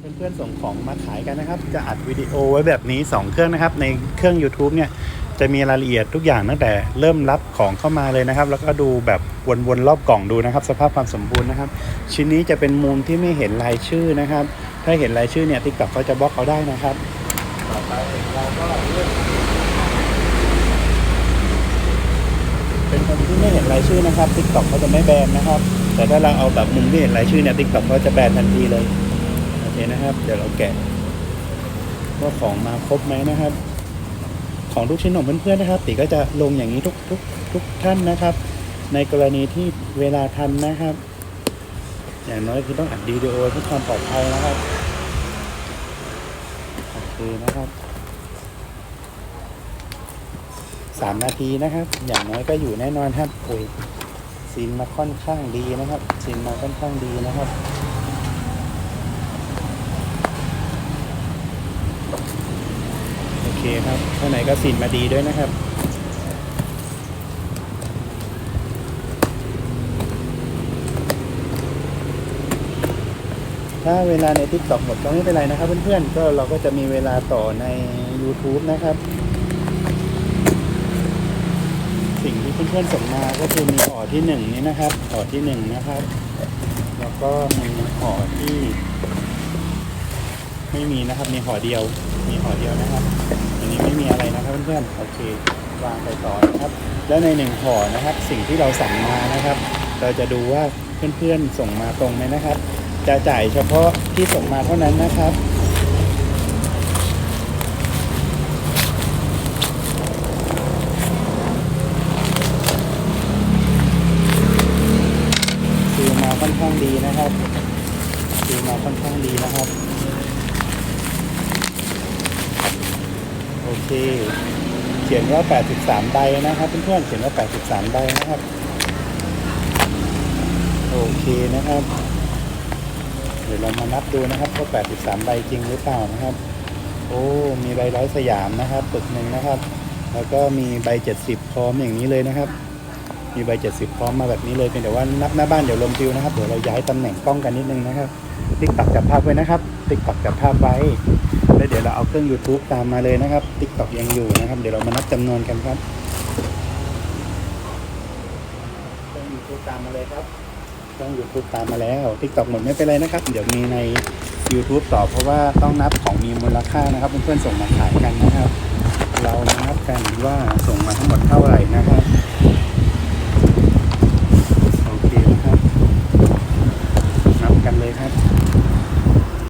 เพื่อนๆส่งของมาขายกันนะครับ จะอัดวิดีโอไว้แบบนี้ 2 เครื่องนะครับ ในเครื่อง YouTube เนี่ยจะมีรายละเอียดทุกอย่างตั้งแต่เริ่มรับของเข้ามาเลยนะครับ แล้วก็ดูแบบวนๆรอบกล่องดูนะครับ สภาพความสมบูรณ์นะครับ ชิ้นนี้จะเป็นมุมที่ไม่เห็นรายชื่อนะครับ ถ้าเห็นรายชื่อเนี่ยติ๊กต็อกเขาจะบล็อกเขาได้นะครับต่อไปเราก็เลือกเป็นคนที่ไม่เห็นรายชื่อนะครับติ๊กต็อกเขาจะไม่แบนนะครับ แต่ถ้าเราเอาแบบมุมที่เห็นรายชื่อเนี่ยติ๊กต็อกเขาจะแบนทันทีเลย เคนะครับ เดี๋ยวเราแกะว่าของมาครบไหมนะครับ ของทุกชิ้นของเพื่อนๆนะครับติก็จะลงอย่างนี้ทุกทุกทุกท่านนะครับ ในกรณีที่เวลาทันนะครับ อย่างน้อยคือต้องอัดวิดีโอเพื่อความปลอดภัยนะครับโอเคนะครับสามนาทีนะครับ อย่างน้อยก็อยู่แน่นอนครับโอ้ยซีนมาค่อนข้างดีนะครับซีนมาค่อนข้างดีนะครับ โอ เคครับข้างในก็สินมาดีด้วยนะครับถ้าเวลาใน t ิ k t o k หมดก็ไม่เป็นไรนะครับ เพื่อนๆ ก็เราก็จะมีเวลาต่อใน YouTube นะครับ สิ่งที่เพื่อนๆส่งมาก็คือมีห่อที่หนึ่งนี้นะครับห่อที่หนึ่งนะครับ แล้วก็มีห่อที่ ไม่มีนะครับ มีห่อเดียว มีห่อเดียวนะครับ อันนี้ไม่มีอะไรนะครับเพื่อนๆโอเควางไปต่อนะครับ แล้วในหนึ่งห่อนะครับ สิ่งที่เราสั่งมานะครับ เราจะดูว่าเพื่อนๆส่งมาตรงไหมนะครับ จะจ่ายเฉพาะที่ส่งมาเท่านั้นนะครับคือมาค่อนข้างดีนะครับคือมาค่อนข้างดีนะครับ โอเค เขียนว่า 83 ใบนะครับเพื่อนๆเขียนว่า 83 ใบนะครับ โอเคนะครับ เดี๋ยวเรามานับดูนะครับว่า83 ใบจริงหรือเปล่านะครับ โอ้ มีใบร้อยสยามนะครับปึกหนึ่งนะครับ แล้วก็มีใบ 70 พร้อมอย่างนี้เลยนะครับ มีใบ 70 พร้อมมาแบบนี้เลยเพียงแต่ว่านับหน้าบ้านเดี๋ยวลมฟิวนะครับ เดี๋ยวเราย้ายตำแหน่งกล้องกันนิดนึงนะครับ ติ๊กตักจับภาพไว้นะครับ ติ๊กตักจับภาพไว้ แล้วเดี๋ยวเราเอาเครื่อง YouTube ตามมาเลยนะครับ TikTok ยังอยู่นะครับ เดี๋ยวเรามานับจำนวนกันครับเครื่อง YouTube ตามมาเลยครับเครื่อง YouTube ตามมาแล้ว TikTok หมดไม่เป็นไรนะครับ เดี๋ยวมีใน YouTube ต่อเพราะว่าต้องนับของมีมูลค่านะครับเพื่อนๆส่งมาขายกันนะครับ